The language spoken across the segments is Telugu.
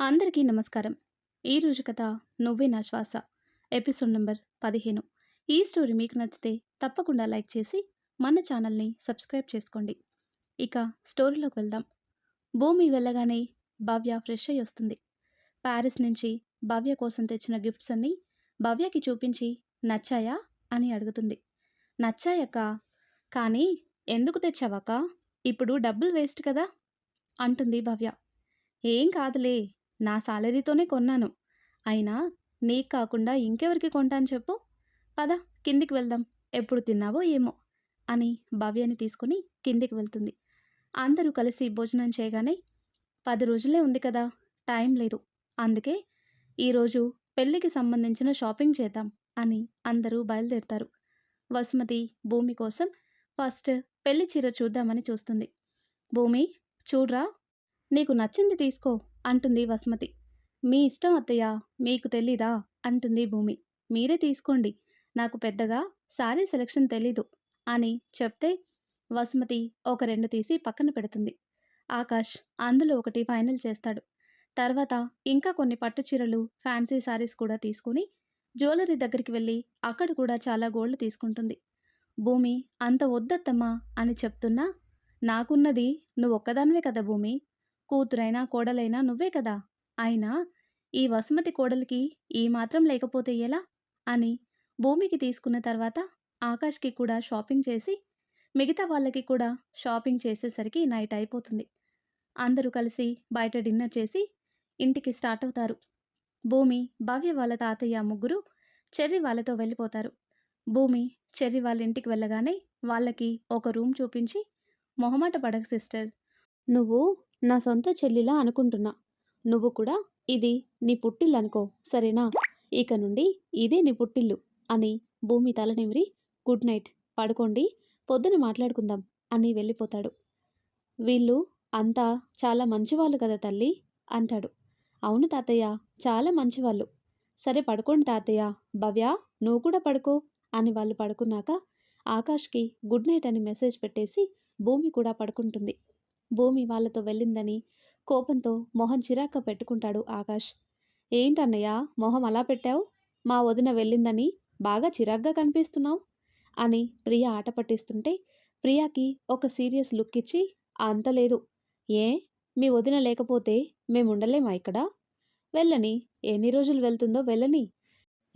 అందరికీ నమస్కారం. ఈరోజు కథ నువ్వే నా శ్వాస. ఎపిసోడ్ నెంబర్ పదిహేను. ఈ స్టోరీ మీకు నచ్చితే తప్పకుండా లైక్ చేసి మన ఛానల్ని సబ్స్క్రైబ్ చేసుకోండి. ఇక స్టోరీలోకి వెళ్దాం. భూమి వెళ్ళగానే భవ్య ఫ్రెష్ అయ్యి వస్తుంది. ప్యారిస్ నుంచి భవ్య కోసం తెచ్చిన గిఫ్ట్స్ అన్నీ భవ్యకి చూపించి నచ్చాయా అని అడుగుతుంది. నచ్చాయక్క? కానీ ఎందుకు తెచ్చావక్క? ఇప్పుడు డబ్బులు వేస్ట్ కదా? అంటుంది భవ్య. ఏం కాదులే నా సాలరీతోనే కొన్నాను. అయినా నీకు కాకుండా ఇంకెవరికి కొంటాను చెప్పు? పద కిందికి వెళ్దాం. ఎప్పుడు తిన్నావో ఏమో అని భవ్యని తీసుకుని కిందికి వెళ్తుంది. అందరూ కలిసి భోజనం చేయగానే పది రోజులే ఉంది కదా టైం లేదు. అందుకే ఈరోజు పెళ్ళికి సంబంధించిన షాపింగ్ చేద్దాం అని అందరూ బయలుదేరుతారు. వసుమతి భూమి కోసం ఫస్ట్ పెళ్ళి చీర చూద్దామని చూస్తుంది. భూమి చూడ్రా? నీకు నచ్చింది తీసుకో. అంటుంది వసుమతి. మీ ఇష్టం అత్తయ్య మీకు తెలీదా? అంటుంది భూమి. మీరే తీసుకోండి. నాకు పెద్దగా శారీ సెలెక్షన్ తెలీదు అని చెప్తే వసుమతి ఒక రెండు తీసి పక్కన పెడుతుంది. ఆకాష్ అందులో ఒకటి ఫైనల్ చేస్తాడు. తర్వాత ఇంకా కొన్ని పట్టు చీరలు ఫ్యాన్సీ శారీస్ కూడా తీసుకుని జ్యువెలరీ దగ్గరికి వెళ్ళి అక్కడ కూడా చాలా గోల్డ్ తీసుకుంటుంది. భూమి అంత వద్దత్తమ్మా అని చెప్తున్నా నాకున్నది నువ్వు ఒక్కదానివే కదా భూమి కూతురైనా కోడలైనా నువ్వే కదా. అయినా ఈ వసుమతి కోడలికి ఈ మాత్రం లేకపోతే ఎలా? అని భూమికి తీసుకున్న తర్వాత ఆకాష్కి కూడా షాపింగ్ చేసి మిగతా వాళ్ళకి కూడా షాపింగ్ చేసేసరికి నైట్ అయిపోతుంది. అందరూ కలిసి బయట డిన్నర్ చేసి ఇంటికి స్టార్ట్ అవుతారు. భూమి భవ్య వాళ్ళ తాతయ్య ముగ్గురు చెర్రి వాళ్ళతో వెళ్ళిపోతారు. భూమి చెర్రి వాళ్ళ ఇంటికి వెళ్ళగానే వాళ్ళకి ఒక రూమ్ చూపించి మొహమాట పడక సిస్టర్. నువ్వు నా సొంత చెల్లిలా అనుకుంటున్నా. నువ్వు కూడా ఇది నీ పుట్టిల్లు అనుకో సరేనా? ఇక నుండి ఇదే నీ పుట్టిల్లు అని భూమి తల నిమిరి గుడ్ నైట్ పడుకోండి పొద్దున మాట్లాడుకుందాం అని వెళ్ళిపోతాడు. వీళ్ళు అంతా చాలా మంచివాళ్ళు కదా తల్లి అంటాడు. అవును తాతయ్య చాలా మంచివాళ్ళు. సరే పడుకోండి తాతయ్య. భవ్య నువ్వు కూడా పడుకో అని వాళ్ళు పడుకున్నాక ఆకాష్కి గుడ్ నైట్ అని మెసేజ్ పెట్టేసి భూమి కూడా పడుకుంటుంది. భూమి వాళ్ళతో వెళ్ళిందని కోపంతో మొహం చిరాక పెట్టుకుంటాడు ఆకాష్. ఏంటన్నయ్య మొహం అలా పెట్టావు? మా వదిన వెళ్ళిందని బాగా చిరాగ్గా కనిపిస్తున్నావు? అని ప్రియ ఆట పట్టిస్తుంటే ప్రియాకి ఒక సీరియస్ లుక్ ఇచ్చి అంత లేదు. ఏ? మీ వదిన లేకపోతే మేముండలేమా ఇక్కడ? వెళ్ళని. ఎన్ని రోజులు వెళ్తుందో వెళ్ళని.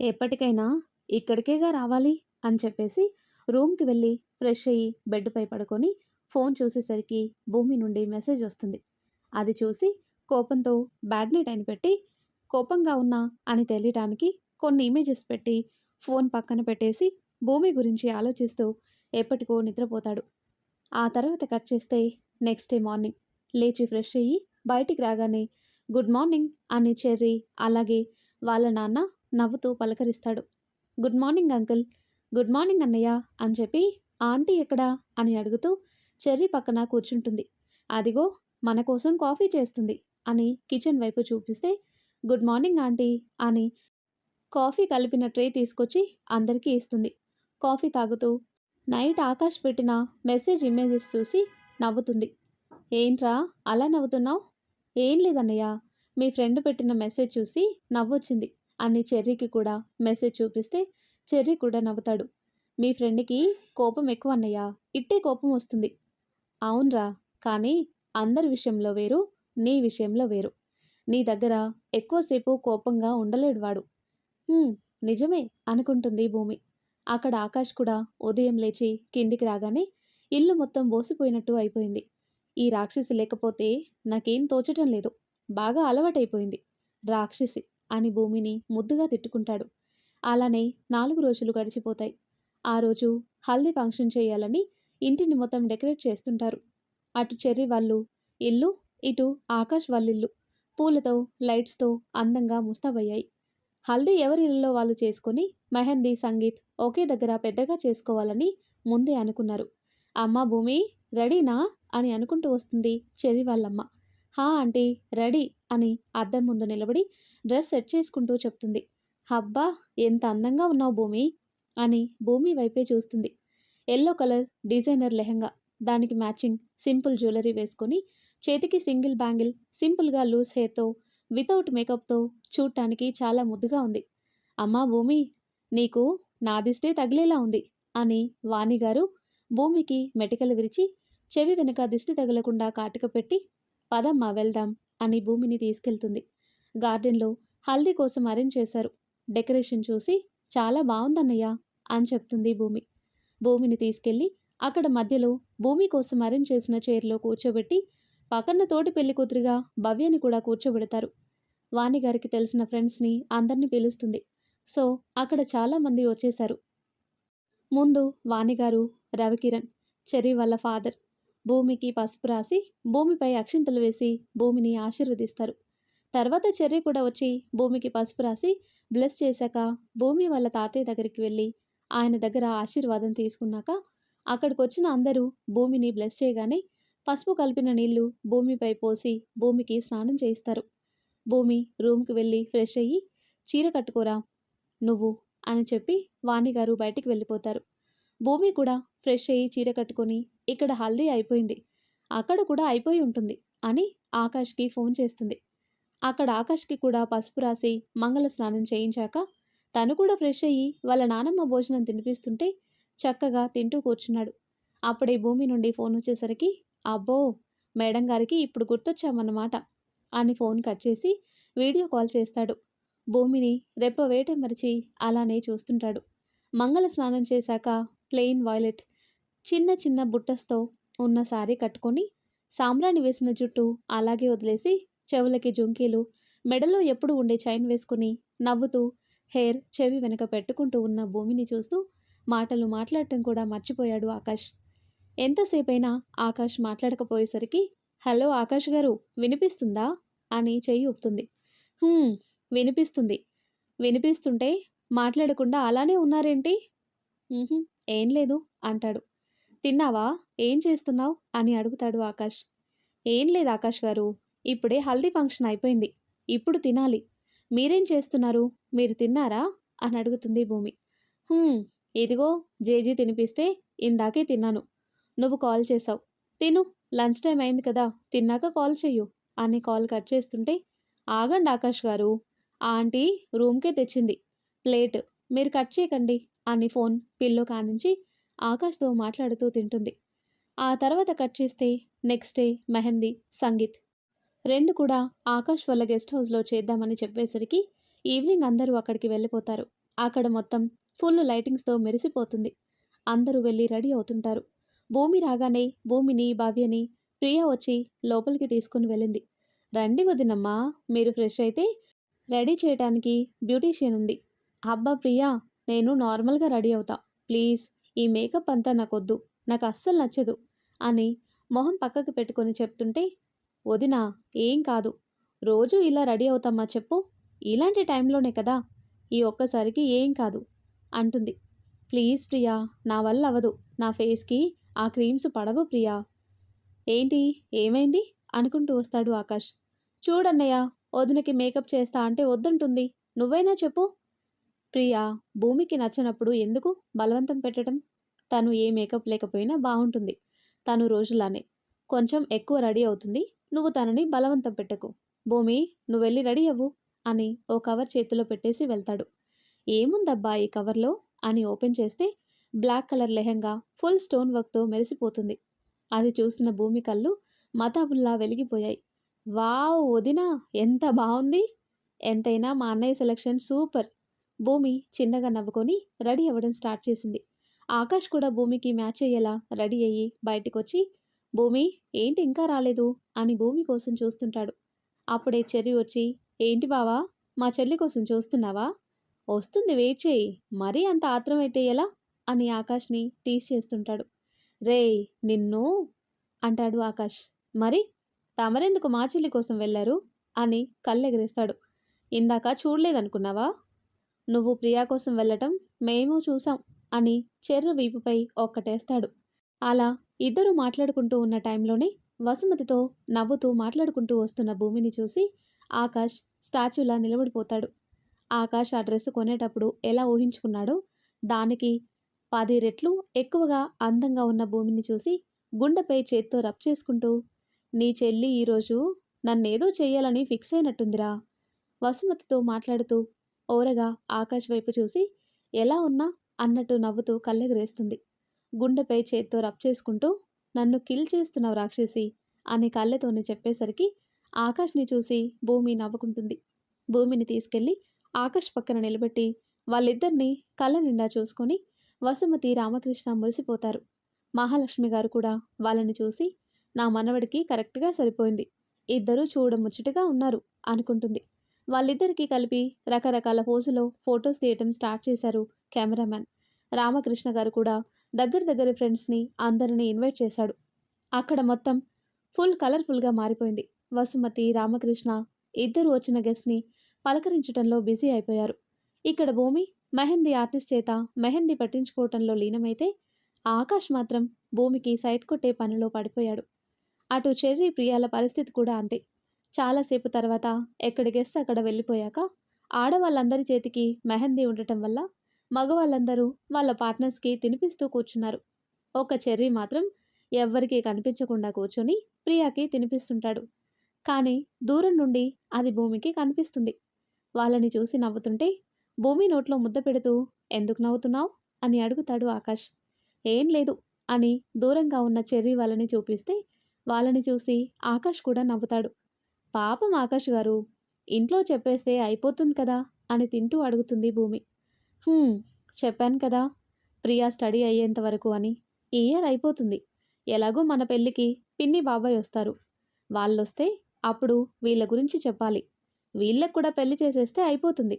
ఎప్పటికైనా ఇక్కడికేగా రావాలి అని చెప్పేసి రూమ్కి వెళ్ళి ఫ్రెష్ అయ్యి బెడ్పై పడుకొని ఫోన్ చూసేసరికి భూమి నుండి మెసేజ్ వస్తుంది. అది చూసి కోపంతో బ్యాడ్ నైట్ అని పెట్టి కోపంగా ఉన్నా అని తెలియటానికి కొన్ని ఇమేజెస్ పెట్టి ఫోన్ పక్కన పెట్టేసి భూమి గురించి ఆలోచిస్తూ ఎప్పటికో నిద్రపోతాడు. ఆ తర్వాత కట్ చేస్తే నెక్స్ట్ డే మార్నింగ్ లేచి ఫ్రెష్ అయ్యి బయటికి రాగానే గుడ్ మార్నింగ్ అని చెర్రీ అలాగే వాళ్ళ నాన్న నవ్వుతూ పలకరిస్తాడు. Good morning uncle. Good morning అన్నయ్య అని చెప్పి ఆంటీ ఎక్కడా? అని అడుగుతూ చెర్రీ పక్కన కూర్చుంటుంది. అదిగో మన కోసం కాఫీ చేస్తుంది అని కిచెన్ వైపు చూపిస్తే గుడ్ మార్నింగ్ ఆంటీ అని కాఫీ కలిపిన ట్రే తీసుకొచ్చి అందరికీ ఇస్తుంది. కాఫీ తాగుతూ నైట్ ఆకాష్ పెట్టిన మెసేజ్ ఇమేజెస్ చూసి నవ్వుతుంది. ఏంట్రా అలా నవ్వుతున్నావు? ఏం లేదన్నయ్య మీ ఫ్రెండ్ పెట్టిన మెసేజ్ చూసి నవ్వొచ్చింది అని చెర్రీకి కూడా మెసేజ్ చూపిస్తే చెర్రీ కూడా నవ్వుతాడు. మీ ఫ్రెండ్కి కోపం ఎక్కువ అన్నయ్య ఇట్టే కోపం వస్తుంది. అవునరా కానీ అందరి విషయంలో వేరు నీ విషయంలో వేరు. నీ దగ్గర ఎక్కువసేపు కోపంగా ఉండలేడు వాడు. నిజమే అనుకుంటుంది భూమి. అక్కడ ఆకాష్ కూడా ఉదయం లేచి కిందికి రాగానే ఇల్లు మొత్తం బోసిపోయినట్టు అయిపోయింది. ఈ రాక్షసి లేకపోతే నాకేం తోచటం లేదు. బాగా అలవాటైపోయింది. రాక్షసి అని భూమిని ముద్దుగా తిట్టుకుంటాడు. అలానే నాలుగు రోజులు గడిచిపోతాయి. ఆ రోజు హల్దీ ఫంక్షన్ చేయాలని ఇంటిని మొత్తం డెకరేట్ చేస్తుంటారు. అటు చెర్రి వాళ్ళు ఇల్లు ఇటు ఆకాష్ వాళ్ళిల్లు పూలతో లైట్స్తో అందంగా ముస్తాబయ్యాయి. హల్దీ ఎవరి ఇళ్ళలో వాళ్ళు చేసుకొని మెహందీ సంగీత్ ఒకే దగ్గర పెద్దగా చేసుకోవాలని ముందే అనుకున్నారు. అమ్మ భూమి రెడీనా? అని అనుకుంటూ వస్తుంది చెర్రి వాళ్ళమ్మ. హా ఆంటీ రెడీ అని అద్దం ముందు నిలబడి డ్రెస్ సెట్ చేసుకుంటూ చెప్తుంది. హబ్బా ఎంత అందంగా ఉన్నావు భూమి అని భూమి వైపే చూస్తుంది. Yellow colour designer lehenga. దానికి మ్యాచింగ్ సింపుల్ జ్యువెలరీ వేసుకొని చేతికి సింగిల్ బ్యాంగిల్ సింపుల్గా లూజ్ హెయిర్తో వితౌట్ మేకప్తో చూడటానికి చాలా ముద్దుగా ఉంది. అమ్మా భూమి నీకు నా దిష్టే తగిలేలా ఉంది అని వాణిగారు భూమికి మెటికలు విరిచి చెవి వెనుక దిష్టి తగలకుండా కాటుక పెట్టి పదమ్మా వెళ్దాం అని భూమిని తీసుకెళ్తుంది. గార్డెన్లో హల్దీ కోసం అరేంజ్ చేశారు. డెకరేషన్ చూసి చాలా బాగుందన్నయ్య అని చెప్తుంది భూమి. భూమిని తీసుకెళ్ళి అక్కడ మధ్యలో భూమి కోసం అరేంజ్ చేసిన చైర్లో కూర్చోబెట్టి పక్కన తోటి పెళ్ళి కూతురిగా భవ్యని కూడా కూర్చోబెడతారు. వాణిగారికి తెలిసిన ఫ్రెండ్స్ని అందరినీ పిలుస్తుంది. సో అక్కడ చాలామంది వచ్చేశారు. ముందు వాణిగారు రవికిరణ్ చెర్రీ వాళ్ళ ఫాదర్. భూమికి పసుపు రాసి భూమిపై అక్షింతలు వేసి భూమిని ఆశీర్వదిస్తారు. తర్వాత చెర్రీ కూడా వచ్చి భూమికి పసుపు రాసి బ్లెస్ చేశాక భూమి వాళ్ళ తాతయ్య దగ్గరికి వెళ్ళి ఆయన దగ్గర ఆశీర్వాదం తీసుకున్నాక అక్కడికి వచ్చిన అందరూ భూమిని బ్లెస్ చేయగానే పసుపు కలిపిన నీళ్ళు భూమిపై పోసి భూమికి స్నానం చేయిస్తారు. భూమి రూమ్కి వెళ్ళి ఫ్రెష్ అయ్యి చీర కట్టుకోరా నువ్వు అని చెప్పి వాణిగారు బయటికి వెళ్ళిపోతారు. భూమి కూడా ఫ్రెష్ అయ్యి చీర కట్టుకొని ఇక్కడ హల్దీ అయిపోయింది అక్కడ కూడా అయిపోయి ఉంటుంది అని ఆకాష్కి ఫోన్ చేస్తుంది. అక్కడ ఆకాష్కి కూడా పసుపు రాసి మంగళ స్నానం చేయించాక తను కూడా ఫ్రెష్ అయ్యి వాళ్ళ నానమ్మ భోజనం తినిపిస్తుంటే చక్కగా తింటూ కూర్చున్నాడు. అప్పుడే భూమి నుండి ఫోన్ వచ్చేసరికి అబ్బో మేడం గారికి ఇప్పుడు గుర్తొచ్చామన్నమాట అని ఫోన్ కట్ చేసి వీడియో కాల్ చేస్తాడు. భూమిని రెప్ప వేట మరిచి అలానే చూస్తుంటాడు. మంగళ స్నానం చేశాక ప్లెయిన్ వాయిలెట్ చిన్న చిన్న బుట్టస్తో ఉన్న సారీ కట్టుకొని సాంబ్రాణి వేసిన జుట్టు అలాగే వదిలేసి చెవులకి జుంకీలు మెడలో ఎప్పుడు ఉండే చైన్ వేసుకుని నవ్వుతూ హెయిర్ చెవి వెనక పెట్టుకుంటూ ఉన్న భూమిని చూస్తూ మాటలు మాట్లాడటం కూడా మర్చిపోయాడు ఆకాష్. ఎంతసేపైనా ఆకాష్ మాట్లాడకపోయేసరికి హలో ఆకాష్ గారు వినిపిస్తుందా? అని చెయ్యి ఊపుతుంది. వినిపిస్తుంది. వినిపిస్తుంటే మాట్లాడకుండా అలానే ఉన్నారేంటి? ఏం లేదు అంటాడు. తిన్నావా? ఏం చేస్తున్నావు? అని అడుగుతాడు ఆకాష్. ఏం లేదు ఆకాష్ గారు ఇప్పుడే హల్దీ ఫంక్షన్ అయిపోయింది. ఇప్పుడు తినాలి. మీరేం చేస్తున్నారు? మీరు తిన్నారా? అని అడుగుతుంది భూమి. ఇదిగో జేజీ తినిపిస్తే ఇందాకే తిన్నాను. నువ్వు కాల్ చేసావు తిను లంచ్ టైం అయింది కదా తిన్నాక కాల్ చెయ్యు అని కాల్ కట్ చేస్తుంటే ఆగండి ఆకాష్ గారు ఆంటీ రూమ్కే తెచ్చింది. ప్లేట్ మీరు కట్ చేయకండి అని ఫోన్ పిల్లో కానించి ఆకాష్తో మాట్లాడుతూ తింటుంది. ఆ తర్వాత కట్ చేస్తే నెక్స్ట్ డే మెహందీ సంగీత్ రెండు కూడా ఆకాష్ వాళ్ళ గెస్ట్ హౌస్లో చేద్దామని చెప్పేసరికి ఈవినింగ్ అందరూ అక్కడికి వెళ్ళిపోతారు. అక్కడ మొత్తం ఫుల్ లైటింగ్స్తో మెరిసిపోతుంది. అందరూ వెళ్ళి రెడీ అవుతుంటారు. భూమి రాగానే భూమిని భవ్యని ప్రియా వచ్చి లోపలికి తీసుకుని వెళ్ళింది. రండి వదినమ్మా మీరు ఫ్రెష్ అయితే రెడీ చేయడానికి బ్యూటీషియన్ ఉంది. అబ్బా ప్రియా నేను నార్మల్గా రెడీ అవుతా. ప్లీజ్ ఈ మేకప్ అంతా నాకొద్దు. నాకు అస్సలు నచ్చదు అని మొహం పక్కకు పెట్టుకొని చెప్తుంటే వదినా ఏం కాదు. రోజు ఇలా రెడీ అవుతామా చెప్పు? ఇలాంటి టైంలోనే కదా. ఈ ఒక్కసారికి ఏం కాదు అంటుంది. ప్లీజ్ ప్రియా నా వల్ల అవ్వదు. నా ఫేస్కి ఆ క్రీమ్స్ పడవు ప్రియా. ఏంటి? ఏమైంది? అనుకుంటూ వస్తాడు ఆకాష్. చూడన్నయ్య వదినకి మేకప్ చేస్తా అంటే వద్దంటుంది. నువ్వైనా చెప్పు. ప్రియా భూమికి నచ్చినప్పుడు ఎందుకు బలవంతం పెట్టడం? తను ఏ మేకప్ లేకపోయినా బాగుంటుంది. తను రోజులానే కొంచెం ఎక్కువ రెడీ అవుతుంది. నువ్వు తనని బలవంతం పెట్టకు. భూమి నువ్వు వెళ్ళి రెడీ అవ్వు అని ఓ కవర్ చేతిలో పెట్టేసి వెళ్తాడు. ఏముందబ్బా ఈ కవర్లో అని ఓపెన్ చేస్తే black colour lehenga full stone వర్క్తో మెరిసిపోతుంది. అది చూసిన భూమి కళ్ళు మతాబుల్లా వెలిగిపోయాయి. వావ్ వదినా ఎంత బాగుంది ఎంతైనా మా అన్నయ్య సెలక్షన్ సూపర్! భూమి చిన్నగా నవ్వుకొని రెడీ అవ్వడం స్టార్ట్ చేసింది. ఆకాష్ కూడా భూమికి మ్యాచ్ అయ్యేలా రెడీ అయ్యి బయటికి వచ్చి భూమి ఏంటి ఇంకా రాలేదు? అని భూమి కోసం చూస్తుంటాడు. అప్పుడే చెర్రి వచ్చి ఏంటి బావా మా చెల్లి కోసం చూస్తున్నావా? వస్తుంది వెయిట్ చేయి. మరీ అంత ఆత్రం అయితే ఎలా? అని ఆకాష్ని టీస్ చేస్తుంటాడు. రేయ్ నిన్ను? అంటాడు ఆకాష్. మరి? తమరెందుకు మా చెల్లి కోసం వెళ్ళారు? అని కళ్ళెగరేస్తాడు. ఇందాక చూడలేదనుకున్నావా? నువ్వు ప్రియా కోసం వెళ్ళటం మేము చూసాం అని చెర్రు వీపుపై ఒక్కటేస్తాడు. అలా ఇద్దరు మాట్లాడుకుంటూ ఉన్న టైంలోనే వసుమతితో నవ్వుతూ మాట్లాడుకుంటూ వస్తున్న భూమిని చూసి ఆకాష్ స్టాచ్యూలా నిలబడిపోతాడు. ఆకాష్ ఆ డ్రెస్ కొనేటప్పుడు ఎలా ఊహించుకున్నాడో దానికి పది రెట్లు ఎక్కువగా అందంగా ఉన్న భూమిని చూసి గుండెపై చేత్తో రబ్ చేసుకుంటూ నీ చెల్లి ఈరోజు నన్నేదో చేయాలని ఫిక్స్ అయినట్టుందిరా. వసుమతితో మాట్లాడుతూ ఓరగా ఆకాష్ వైపు చూసి ఎలా ఉన్నా అన్నట్టు నవ్వుతూ కళ్ళెగరేస్తుంది. గుండెపై చేత్తో రబ్ చేసుకుంటూ నన్ను కిల్ చేస్తున్నావు రాక్షసి అని కళ్ళతోనే చెప్పేసరికి ఆకాష్ని చూసి భూమి నవ్వుకుంటుంది. భూమిని తీసుకెళ్ళి ఆకాష్ పక్కన నిలబెట్టి వాళ్ళిద్దరినీ కళ్ళ నిండా చూసుకొని వసుమతి రామకృష్ణ మురిసిపోతారు. మహాలక్ష్మి గారు కూడా వాళ్ళని చూసి నా మనవడికి కరెక్ట్గా సరిపోయింది. ఇద్దరూ చూడ ముచ్చటగా ఉన్నారు అనుకుంటుంది. వాళ్ళిద్దరికీ కలిపి రకరకాల పోజులో ఫొటోస్ తీయటం స్టార్ట్ చేశారు కెమెరామ్యాన్. రామకృష్ణ గారు కూడా దగ్గర దగ్గర ఫ్రెండ్స్ని అందరినీ ఇన్వైట్ చేశాడు. అక్కడ మొత్తం ఫుల్ కలర్ఫుల్గా మారిపోయింది. వసుమతి రామకృష్ణ ఇద్దరు వచ్చిన గెస్ట్ని పలకరించడంలో బిజీ అయిపోయారు. ఇక్కడ భూమి మెహందీ ఆర్టిస్ట్ చేత మెహందీ పట్టించుకోవటంలో లీనమైతే ఆకాష్ మాత్రం భూమికి సైట్ కొట్టే పనిలో పడిపోయాడు. అటు చెర్రీ ప్రియాల పరిస్థితి కూడా అంతే. చాలాసేపు తర్వాత ఎక్కడి గెస్ట్ అక్కడ వెళ్ళిపోయాక ఆడవాళ్ళందరి చేతికి మెహందీ ఉండటం వల్ల మగవాళ్ళందరూ వాళ్ళ పార్ట్నర్స్కి తినిపిస్తూ కూర్చున్నారు. ఒక చెర్రీ మాత్రం ఎవ్వరికీ కనిపించకుండా కూర్చొని ప్రియాకి తినిపిస్తుంటాడు. కానీ దూరం నుండి అది భూమికి కనిపిస్తుంది. వాళ్ళని చూసి నవ్వుతుంటే భూమి నోట్లో ముద్ద పెడుతూ ఎందుకు నవ్వుతున్నావు? అని అడుగుతాడు ఆకాష్. ఏం లేదు అని దూరంగా ఉన్న చెర్రీ వాళ్ళని చూపిస్తే వాళ్ళని చూసి ఆకాష్ కూడా నవ్వుతాడు. పాపం ఆకాష్ గారు ఇంట్లో చెప్పేస్తే అయిపోతుంది కదా అని తింటూ అడుగుతుంది భూమి. చెప్పాను కదా. ప్రియా స్టడీ అయ్యేంత వరకు అని. ఈ ఇయర్ అయిపోతుంది. ఎలాగో మన పెళ్ళికి పిన్ని బాబాయ్ వస్తారు. వాళ్ళొస్తే అప్పుడు వీళ్ళ గురించి చెప్పాలి. వీళ్ళకు కూడా పెళ్ళి చేసేస్తే అయిపోతుంది.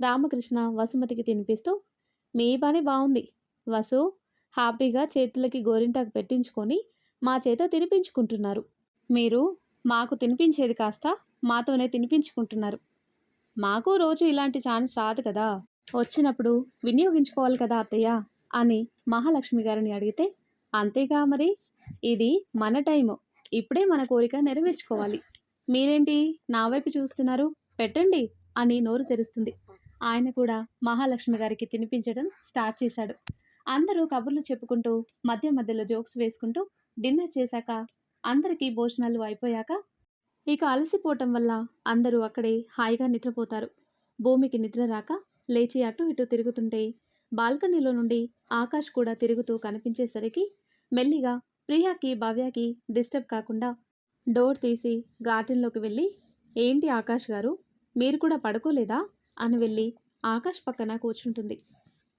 రామకృష్ణ వసుమతికి తినిపిస్తూ మీ పని బాగుంది వసు హ్యాపీగా చేతులకి గోరింటాకు పెట్టించుకొని మా చేత తినిపించుకుంటున్నారు. మీరు మాకు తినిపించేది కాస్త మాతోనే తినిపించుకుంటున్నారు. మాకు రోజు ఇలాంటి ఛాన్స్ రాదు కదా. వచ్చినప్పుడు వినియోగించుకోవాలి కదా అత్తయ్య? అని మహాలక్ష్మి గారిని అడిగితే అంతేగా మరి? ఇది మన టైము. ఇప్పుడే మన కోరిక నెరవేర్చుకోవాలి. మీరేంటి నా వైపు చూస్తున్నారు? పెట్టండి అని నోరు తెరుస్తుంది. ఆయన కూడా మహాలక్ష్మి గారికి తినిపించడం స్టార్ట్ చేశాడు. అందరూ కబుర్లు చెప్పుకుంటూ మధ్య మధ్యలో జోక్స్ వేసుకుంటూ డిన్నర్ చేశాక అందరికీ భోజనాలు అయిపోయాక ఇక అలసిపోవటం వల్ల అందరూ అక్కడే హాయిగా నిద్రపోతారు. భూమికి నిద్ర రాక లేచి అటు ఇటు తిరుగుతుంటే బాల్కనీలో నుండి ఆకాష్ కూడా తిరుగుతూ కనిపించేసరికి మెల్లిగా ప్రియాకి భవ్యకి డిస్టర్బ్ కాకుండా డోర్ తీసి గార్డెన్లోకి వెళ్ళి ఏంటి ఆకాష్ గారు? మీరు కూడా పడుకోలేదా? అని వెళ్ళి ఆకాష్ పక్కన కూర్చుంటుంది.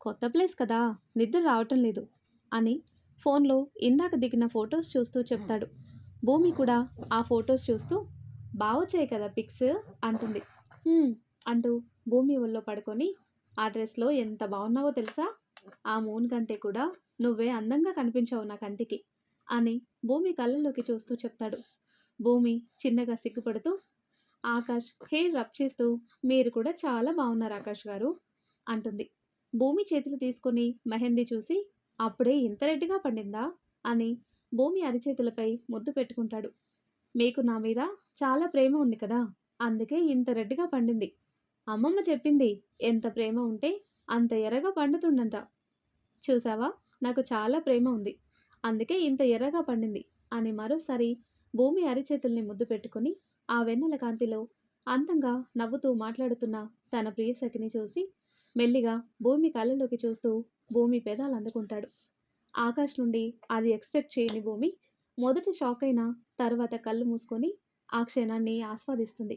కొత్త ప్లేస్ కదా నిద్ర రావటం లేదు అని ఫోన్లో ఇందాక దిగిన ఫొటోస్ చూస్తూ చెప్తాడు. భూమి కూడా ఆ ఫొటోస్ చూస్తూ బాగొచ్చాయి కదా పిక్స్ అంటుంది. అంటూ భూమి ఒళ్ళో పడుకొని ఆ డ్రెస్లో ఎంత బాగున్నావో తెలుసా? ఆ మూన్ కంటే కూడా నువ్వే అందంగా కనిపించావు నా కంటికి అని భూమి కళ్ళలోకి చూస్తూ చెప్తాడు. భూమి చిన్నగా సిగ్గుపడుతూ ఆకాష్ హెయిర్ రబ్ చేస్తూ మీరు కూడా చాలా బాగున్నారు ఆకాష్ గారు అంటుంది. భూమి చేతులు తీసుకొని మెహందీ చూసి అప్పుడే ఇంత రెడ్డిగా పండిందా? అని భూమి అరిచేతులపై ముద్దు పెట్టుకుంటాడు. మీకు నా మీద చాలా ప్రేమ ఉంది కదా అందుకే ఇంత రెడ్డిగా పండింది. అమ్మమ్మ చెప్పింది ఎంత ప్రేమ ఉంటే అంత ఎర్రగా పండుతుండంట. చూసావా? నాకు చాలా ప్రేమ ఉంది. అందుకే ఇంత ఎర్రగా పండింది. అని మరోసారి భూమి అరిచేతుల్ని ముద్దు పెట్టుకుని ఆ వెన్నెల కాంతిలో అందంగా నవ్వుతూ మాట్లాడుతున్న తన ప్రియసఖిని చూసి మెల్లిగా భూమి కళ్ళలోకి చూస్తూ భూమి పెదాలు అందుకుంటాడు. ఆకాశ్ నుండి అది ఎక్స్పెక్ట్ చేయని భూమి మొదట షాక్ అయినా తర్వాత కళ్ళు మూసుకొని ఆ క్షణాన్ని ఆస్వాదిస్తుంది.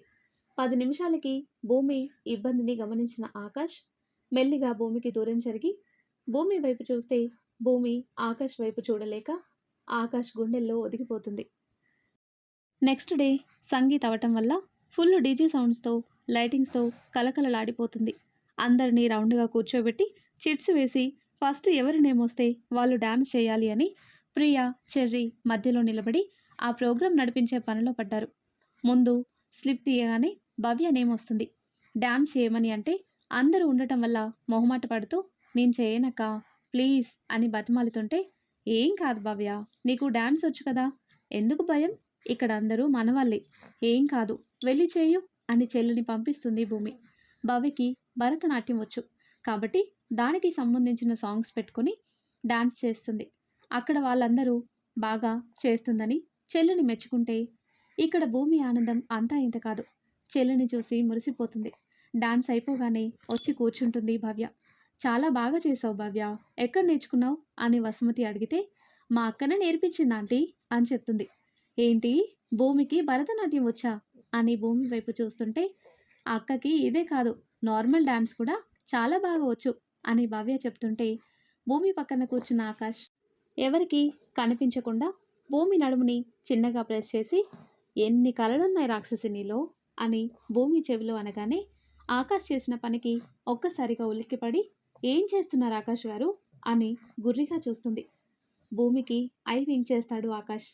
పది నిమిషాలకి భూమి ఇబ్బందిని గమనించిన ఆకాష్ మెల్లిగా భూమికి దూరం జరిగి భూమి వైపు చూస్తే భూమి ఆకాష్ వైపు చూడలేక ఆకాష్ గుండెల్లో ఒదిగిపోతుంది. నెక్స్ట్ డే సంగీత్ అవటం వల్ల ఫుల్ డీజే సౌండ్స్తో లైటింగ్స్తో కలకలలాడిపోతుంది. అందరినీ రౌండ్గా కూర్చోబెట్టి చిట్స్ వేసి ఫస్ట్ ఎవరి నేమ్ వస్తే వాళ్ళు డ్యాన్స్ చేయాలి అని ప్రియా చెర్రీ మధ్యలో నిలబడి ఆ ప్రోగ్రాం నడిపించే పనిలో పడ్డారు. ముందు స్లిప్ తీయగానే భవ్య నేమ్ వస్తుంది చేయమని అంటే అందరూ ఉండటం వల్ల మొహమాట పడుతూ నేను చేయనక్క ప్లీజ్ అని బతిమాలుతుంటే ఏం కాదు భవ్య నీకు డ్యాన్స్ వచ్చు కదా ఎందుకు భయం? ఇక్కడ అందరూ మనవాళ్ళే ఏం కాదు వెళ్ళి చేయు అని చెల్లిని పంపిస్తుంది భూమి. భవ్యకి భరతనాట్యం వచ్చు కాబట్టి దానికి సంబంధించిన సాంగ్స్ పెట్టుకొని డాన్స్ చేస్తుంది. అక్కడ వాళ్ళందరూ బాగా చేస్తుందని చెల్లిని మెచ్చుకుంటే ఇక్కడ భూమి ఆనందం అంతా ఇంత కాదు. చెల్లిని చూసి మురిసిపోతుంది. డాన్స్ అయిపోగానే వచ్చి కూర్చుంటుంది భవ్య. చాలా బాగా చేసావు భవ్య. ఎక్కడ నేర్చుకున్నావు? అని వసుమతి అడిగితే మా అక్కనే నేర్పించింది ఆంటీ అని చెప్తుంది. ఏంటి? భూమికి భరతనాట్యం వచ్చా? అని భూమి వైపు చూస్తుంటే అక్కకి ఇదే కాదు. నార్మల్ డాన్స్ కూడా చాలా బాగా వచ్చు అని భవ్య చెప్తుంటే భూమి పక్కన కూర్చున్న ఆకాష్ ఎవరికి కనిపించకుండా భూమి నడుముని చిన్నగా ప్రెస్ చేసి ఎన్ని కలలున్నాయి రాక్షసినిలో అని భూమి చెవిలో అనగానే ఆకాష్ చేసిన పనికి ఒక్కసారిగా ఉలిక్కిపడి ఏం చేస్తున్నారు ఆకాష్ గారు? అని గుర్రిగా చూస్తుంది. భూమికి ఐ వింగ్ చేస్తాడు ఆకాష్.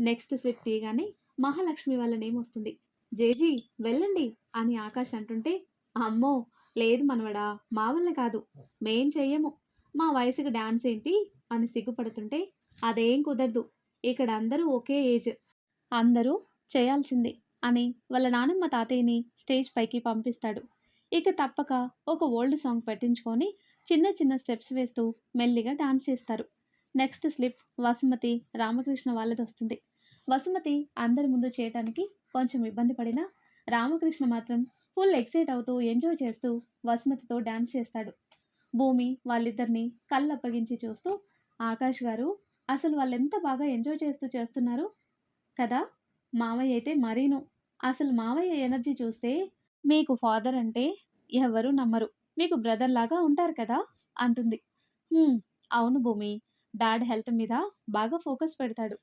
నెక్స్ట్ స్విప్ తీయగానే మహాలక్ష్మి వాళ్ళ నేమ్ వస్తుంది. జేజీ వెళ్ళండి అని ఆకాష్ అంటుంటే అమ్మో లేదు మనవడా మా వల్ల కాదు మేం చెయ్యము. మా వయసుకి డాన్స్ ఏంటి? అని సిగ్గుపడుతుంటే అదేం కుదరదు ఇక్కడ అందరూ ఒకే ఏజ్. అందరూ చేయాల్సిందే అని వాళ్ళ నానమ్మ తాతయ్యని స్టేజ్ పైకి పంపిస్తాడు. ఇక తప్పక ఒక ఓల్డ్ సాంగ్ పెట్టించుకొని చిన్న చిన్న స్టెప్స్ వేస్తూ మెల్లిగా డాన్స్ చేస్తారు. నెక్స్ట్ స్లిప్ వసుమతి రామకృష్ణ వాళ్ళది వస్తుంది. వసుమతి అందరి ముందు చేయటానికి కొంచెం ఇబ్బంది పడినా రామకృష్ణ మాత్రం ఫుల్ ఎక్సైట్ అవుతూ ఎంజాయ్ చేస్తూ వసుమతితో డాన్స్ చేస్తాడు. భూమి వాళ్ళిద్దరిని కళ్ళు అప్పగించి చూస్తూ ఆకాష్ గారు అసలు వాళ్ళు ఎంత బాగా ఎంజాయ్ చేస్తూ చేస్తున్నారు? కదా మావయ్య అయితే మరీను. అసలు మావయ్య ఎనర్జీ చూస్తే మీకు ఫాదర్ అంటే ఎవరు నమ్మరు. మీకు బ్రదర్ లాగా ఉంటారు కదా? అంటుంది. అవును భూమి. డాడ్ హెల్త్ మీద బాగా ఫోకస్ పెడతాడు.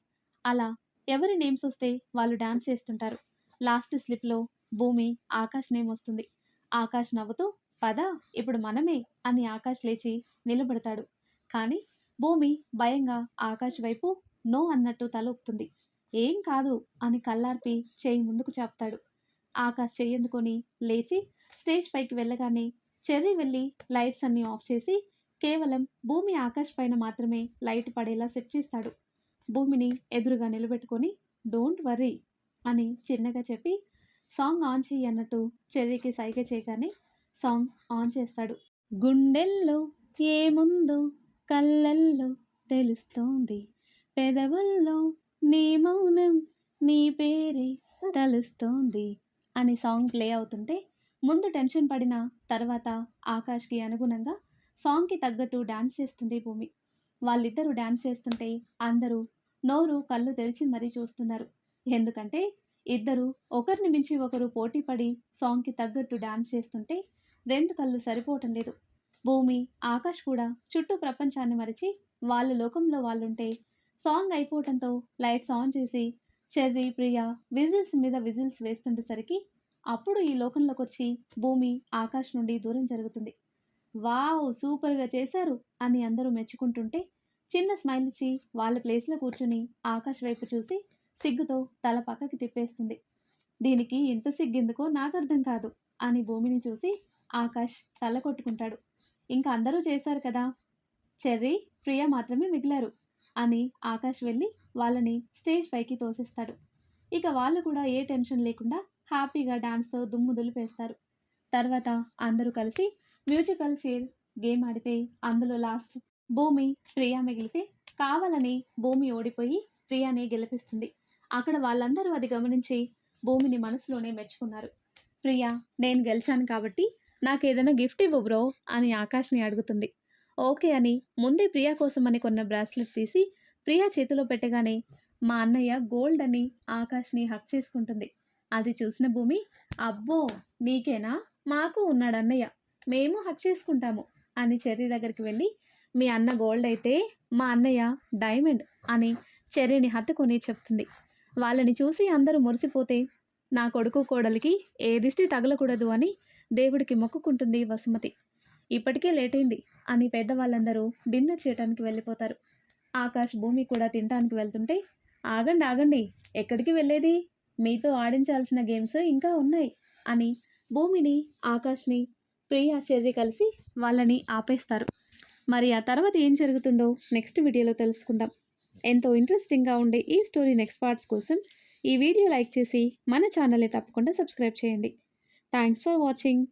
అలా ఎవరి నేమ్స్ వస్తే వాళ్ళు డాన్స్ చేస్తుంటారు. లాస్ట్ స్లిప్లో భూమి ఆకాష్ నేమ్ వస్తుంది. ఆకాష్ నవ్వుతూ పద ఇప్పుడు మనమే అని ఆకాష్ లేచి నిలబడతాడు. కానీ భూమి భయంగా ఆకాష్ వైపు నో అన్నట్టు తల ఊపుతుంది ఏం కాదు అని కల్లార్పి చేయి ముందుకు చాపుతాడు. ఆకాష్ చెయ్యందుకొని లేచి స్టేజ్ పైకి వెళ్ళగానే చెర్రీ వెళ్ళి లైట్స్ అన్నీ ఆఫ్ చేసి కేవలం భూమి ఆకాష్ పైన మాత్రమే లైట్ పడేలా సెట్ చేస్తాడు. భూమిని ఎదురుగా నిలబెట్టుకొని డోంట్ వర్రీ అని చిన్నగా చెప్పి సాంగ్ ఆన్ చెయ్యి అన్నట్టు చెర్రీకి సైగ చేయగానే సాంగ్ ఆన్ చేస్తాడు. గుండెల్లో ఏముందో కళ్ళల్లో తెలుస్తోంది పెదవుల్లో నీ మౌనం నీ పేరే తలుస్తోంది అని సాంగ్ ప్లే అవుతుంటే ముందు టెన్షన్ పడిన తర్వాత ఆకాష్కి అనుగుణంగా సాంగ్కి తగ్గట్టు డాన్స్ చేస్తుంది భూమి. వాళ్ళిద్దరూ డ్యాన్స్ చేస్తుంటే అందరూ నోరు కళ్ళు తెరిచి మరీ చూస్తున్నారు. ఎందుకంటే ఇద్దరు ఒకరిని మించి ఒకరు పోటీ పడి సాంగ్కి తగ్గట్టు డాన్స్ చేస్తుంటే రెండు కళ్ళు సరిపోవటం లేదు. భూమి ఆకాష్ కూడా చుట్టూ ప్రపంచాన్ని మరిచి వాళ్ళ లోకంలో వాళ్ళుంటే సాంగ్ అయిపోవటంతో లైట్స్ ఆన్ చేసి చెర్రీ ప్రియా విజిల్స్ మీద విజిల్స్ వేస్తుండేసరికి అప్పుడు ఈ లోకంలోకి వచ్చి భూమి ఆకాశం నుండి దూరం జరుగుతుంది. వావ్ సూపర్గా చేశారు అని అందరూ మెచ్చుకుంటుంటే చిన్న స్మైల్ ఇచ్చి వాళ్ళ ప్లేస్లో కూర్చుని ఆకాష్ వైపు చూసి సిగ్గుతో తల పక్కకి తిప్పేస్తుంది. దీనికి ఇంత సిగ్గెందుకో నాకు అర్థం కాదు అని భూమిని చూసి ఆకాష్ తల కొట్టుకుంటాడు. ఇంకా అందరూ చేశారు కదా? చెర్రీ ప్రియ మాత్రమే మిగిలారు. అని ఆకాష్ వెళ్ళి వాళ్ళని స్టేజ్ పైకి తోసేస్తాడు. ఇక వాళ్ళు కూడా ఏ టెన్షన్ లేకుండా హ్యాపీగా డాన్స్తో దుమ్ము దులిపేస్తారు. తర్వాత అందరూ కలిసి మ్యూజికల్ చైర్ గేమ్ ఆడితే అందులో లాస్ట్ భూమి ప్రియా మిగిలితే కావాలని భూమి ఓడిపోయి ప్రియాని గెలిపిస్తుంది. అక్కడ వాళ్ళందరూ అది గమనించి భూమిని మనసులోనే మెచ్చుకున్నారు. ప్రియా నేను గెలిచాను కాబట్టి నాకు ఏదైనా గిఫ్ట్ ఇవ్వు బ్రో అని ఆకాష్ని అడుగుతుంది. ఓకే అని ముందే ప్రియా కోసం అని కొన్న బ్రాస్లెట్ తీసి ప్రియా చేతిలో పెట్టగానే మా అన్నయ్య గోల్డ్ అని ఆకాష్ని హక్ చేసుకుంటుంది. అది చూసిన భూమి అబ్బో నీకేనా? మాకు ఉన్నాడు అన్నయ్య. మేము హక్ చేసుకుంటాము అని చెర్రీ దగ్గరికి వెళ్ళి మీ అన్న గోల్డ్ అయితే మా అన్నయ్య డైమండ్ అని చెర్రీని హత్తుకొని చెప్తుంది. వాళ్ళని చూసి అందరూ మురిసిపోతే నా కొడుకు కోడలికి ఏ దిష్టి తగలకూడదు అని దేవుడికి మొక్కుకుంటుంది వసుమతి. ఇప్పటికే లేట్ అయింది అని పెద్దవాళ్ళందరూ డిన్నర్ చేయడానికి వెళ్ళిపోతారు. ఆకాష్ భూమి కూడా తినడానికి వెళ్తుంటే ఆగండి ఆగండి ఎక్కడికి వెళ్ళేది? మీతో ఆడించాల్సిన గేమ్స్ ఇంకా ఉన్నాయి అని భూమిని ఆకాష్ని ప్రియా చెర్రి కలిసి వాళ్ళని ఆపేస్తారు. మరి ఆ తర్వాత ఏం జరుగుతుందో నెక్స్ట్ వీడియోలో తెలుసుకుందాం. ఎంతో ఇంట్రెస్టింగ్గా ఉండే ఈ స్టోరీ నెక్స్ట్ పార్ట్స్ కోసం ఈ వీడియో లైక్ చేసి మన ఛానల్ని తప్పకుండా సబ్స్క్రైబ్ చేయండి. Thanks for watching.